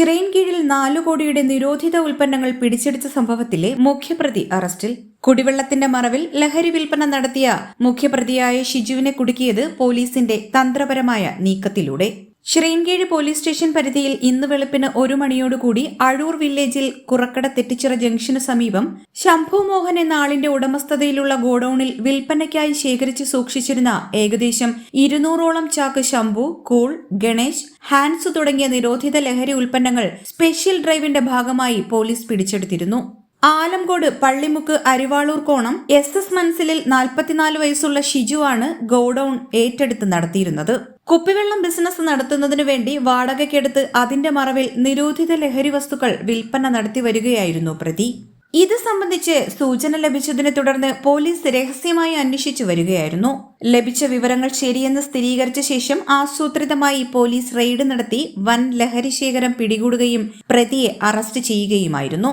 ചിറയൻകീഴിൽ നാലു കോടിയുടെ നിരോധിത ഉൽപ്പന്നങ്ങൾ പിടിച്ചെടുത്ത സംഭവത്തിലെ മുഖ്യപ്രതി അറസ്റ്റിൽ. കുടിവെള്ളത്തിന്റെ മറവിൽ ലഹരി വിൽപ്പന നടത്തിയ മുഖ്യപ്രതിയായ ഷിജുവിനെ കുടുക്കിയത് പോലീസിന്റെ തന്ത്രപരമായ നീക്കത്തിലൂടെ. ചിറയൻകീഴ് പോലീസ് സ്റ്റേഷൻ പരിധിയിൽ ഇന്ന് വെളുപ്പിന് ഒരു മണിയോടുകൂടി അഴൂർ വില്ലേജിൽ കുറക്കട തെറ്റിച്ചിറ ജംഗ്ഷനു സമീപം ശംഭു മോഹൻ എന്ന ആളിന്റെ ഉടമസ്ഥതയിലുള്ള ഗോഡൌണിൽ വിൽപ്പനയ്ക്കായി ശേഖരിച്ച് സൂക്ഷിച്ചിരുന്ന ഏകദേശം ഇരുന്നൂറോളം ചാക്ക് ശംഭു കൂൾ ഗണേശ് ഹാൻസ് തുടങ്ങിയ നിരോധിത ലഹരി ഉൽപ്പന്നങ്ങൾ സ്പെഷ്യൽ ഡ്രൈവിന്റെ ഭാഗമായി പോലീസ് പിടിച്ചെടുത്തിരുന്നു. ആലംകോട് പള്ളിമുക്ക് അരിവാളൂർ കോണം എസ് എസ് മൻസിലിൽ നാൽപ്പത്തിനാല് വയസ്സുള്ള ഷിജുവാണ് ഗോഡൌൺ ഏറ്റെടുത്ത് നടത്തിയിരുന്നത്. കുപ്പിവെള്ളം ബിസിനസ് നടത്തുന്നതിനു വേണ്ടി വാടകയ്ക്കെടുത്ത് അതിന്റെ മറവിൽ നിരോധിത ലഹരി വസ്തുക്കൾ വിൽപ്പന നടത്തി വരികയായിരുന്നു പ്രതി. ഇത് സംബന്ധിച്ച് സൂചന ലഭിച്ചതിനെ തുടർന്ന് പോലീസ് രഹസ്യമായി അന്വേഷിച്ചു വരികയായിരുന്നു. ലഭിച്ച വിവരങ്ങൾ ശരിയെന്ന് സ്ഥിരീകരിച്ച ശേഷം ആസൂത്രിതമായി പോലീസ് റെയ്ഡ് നടത്തി വൻ ലഹരി ശേഖരം പിടികൂടുകയും പ്രതിയെ അറസ്റ്റ് ചെയ്യുകയുമായിരുന്നു.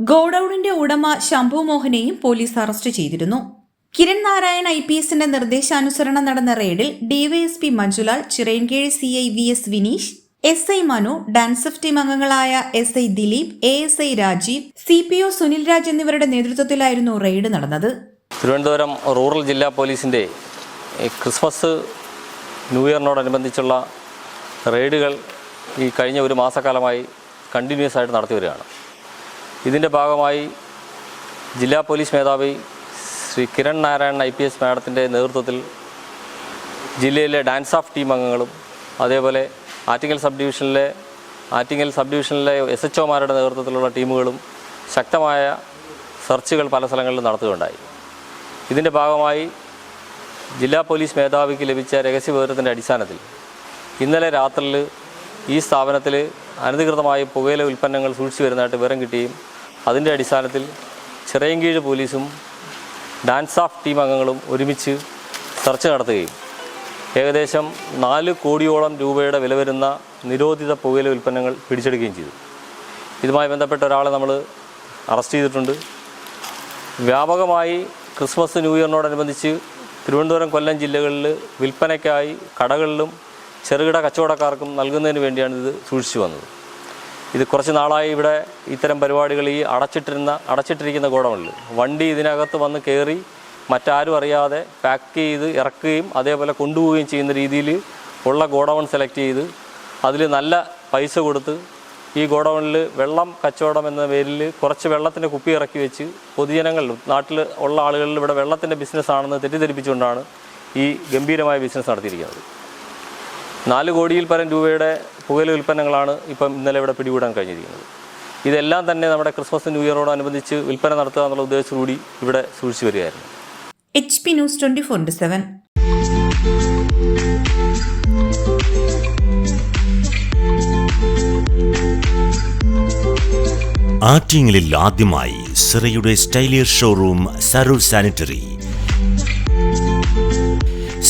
ഗോഡൌണിന്റെ ഉടമ ശംഭു മോഹനെയും പോലീസ് അറസ്റ്റ് ചെയ്തിരുന്നു. കിരൺ നാരായൺ ഐ പി എസിന്റെ നിർദ്ദേശാനുസരണം നടന്ന റെയ്ഡിൽ DYSP Manjulal Chirayinkeezhu C I V S Vineesh S I Manu DANSAF team അംഗങ്ങളായ S I Dileep A S I Rajeev C P O Sunil Raj എന്നിവരുടെ നേതൃത്വത്തിലായിരുന്നു റെയ്ഡ് നടന്നത്. തിരുവനന്തപുരം റൂറൽ ജില്ലാ പോലീസിന്റെ ക്രിസ്മസ് ന്യൂ ഇയറിനോടനുബന്ധിച്ചുള്ള റെയ്ഡുകൾ ഈ കഴിഞ്ഞ ഒരു മാസക്കാലമായി കണ്ടിന്യൂസ് ആയിട്ട് നടത്തി വരികയാണ്. ഇതിന്റെ ഭാഗമായി ജില്ലാ പോലീസ് മേധാവി Shri Kiran Narayanan I P S മാഡത്തിന്റെ നേതൃത്വത്തിൽ ജില്ലയിലെ ഡാൻസ് ഓഫ് ടീം അംഗങ്ങളും അതേപോലെ ആറ്റിങ്ങൽ സബ് ഡിവിഷനിലെ ആറ്റിങ്ങൽ സബ് ഡിവിഷനിലെ എസ് എച്ച് ഒമാരുടെ നേതൃത്വത്തിലുള്ള ടീമുകളും ശക്തമായ സെർച്ചുകൾ പല സ്ഥലങ്ങളിലും നടത്തുകയുണ്ടായി. ഇതിന്റെ ഭാഗമായി ജില്ലാ പോലീസ് മേധാവിക്ക് ലഭിച്ച രഹസ്യവിവരത്തിന്റെ അടിസ്ഥാനത്തിൽ ഇന്നലെ രാത്രിയിൽ ഈ സ്ഥാപനത്തിൽ അനധികൃതമായി പുകയില ഉൽപ്പന്നങ്ങൾ സൂക്ഷിച്ചു വരുന്നതായിട്ട് വിവരം കിട്ടുകയും അതിന്റെ അടിസ്ഥാനത്തിൽ ചിറയൻകീഴ് പോലീസും ഡാൻസ് ഓഫ് ടീം അംഗങ്ങളും ഒരുമിച്ച് ചർച്ച നടത്തുകയും ഏകദേശം നാല് കോടിയോളം രൂപയുടെ വില വരുന്ന നിരോധിത പുകയില ഉൽപ്പന്നങ്ങൾ പിടിച്ചെടുക്കുകയും ചെയ്തു. ഇതുമായി ബന്ധപ്പെട്ട ഒരാളെ നമ്മൾ അറസ്റ്റ് ചെയ്തിട്ടുണ്ട്. വ്യാപകമായി ക്രിസ്മസ് ന്യൂ ഇയറിനോടനുബന്ധിച്ച് തിരുവനന്തപുരം കൊല്ലം ജില്ലകളിൽ വിൽപ്പനയ്ക്കായി കടകളിലും ചെറുകിട കച്ചവടക്കാർക്കും നൽകുന്നതിന് വേണ്ടിയാണ് ഇത് സൂക്ഷിച്ചു വന്നത്. ഇത് കുറച്ച് നാളായി ഇവിടെ ഇത്തരം പരിപാടികൾ ഈ അടച്ചിട്ടിരുന്ന അടച്ചിട്ടിരിക്കുന്ന ഗോഡൗണിൽ. വണ്ടി ഇതിനകത്ത് വന്ന് കയറി മറ്റാരും അറിയാതെ പാക്ക് ചെയ്ത് ഇറക്കുകയും അതേപോലെ കൊണ്ടുപോവുകയും ചെയ്യുന്ന രീതിയിൽ ഉള്ള ഗോഡൗൺ സെലക്ട് ചെയ്ത് അതിൽ നല്ല പൈസ കൊടുത്ത് ഈ ഗോഡൗണിൽ വെള്ളം കച്ചവടം എന്ന പേരിൽ കുറച്ച് വെള്ളത്തിന്റെ കുപ്പി ഇറക്കി വെച്ച് പൊതുജനങ്ങൾ നാട്ടിൽ ഉള്ള ആളുകളിൽ ഇവിടെ വെള്ളത്തിന്റെ ബിസിനസ്സാണെന്ന് തെറ്റിദ്ധരിപ്പിച്ചുകൊണ്ടാണ് ഈ ഗംഭീരമായ ബിസിനസ് നടത്തിയിരിക്കുന്നത്. നാല് കോടിയിൽ പരം രൂപയുടെ പുകയില ഉൽപ്പന്നങ്ങളാണ് ഇപ്പം ഇന്നലെ ഇവിടെ പിടികൂടാൻ കഴിഞ്ഞിരിക്കുന്നത്. ഇതെല്ലാം തന്നെ നമ്മുടെ ക്രിസ്മസ് ന്യൂ ഇയറോടനുബന്ധിച്ച് വിൽപ്പന നടത്തുക എന്നുള്ള ഉദ്ദേശത്തോടുകൂടി ഇവിടെ സൂക്ഷിച്ചു വരികയായിരുന്നു. H P news twenty four into seven ആറ്റിങ്ങലിൽ ആദ്യമായി സിറയുടെ സ്റ്റൈലിയർ ഷോറൂം സരൂർ സാനിറ്ററി.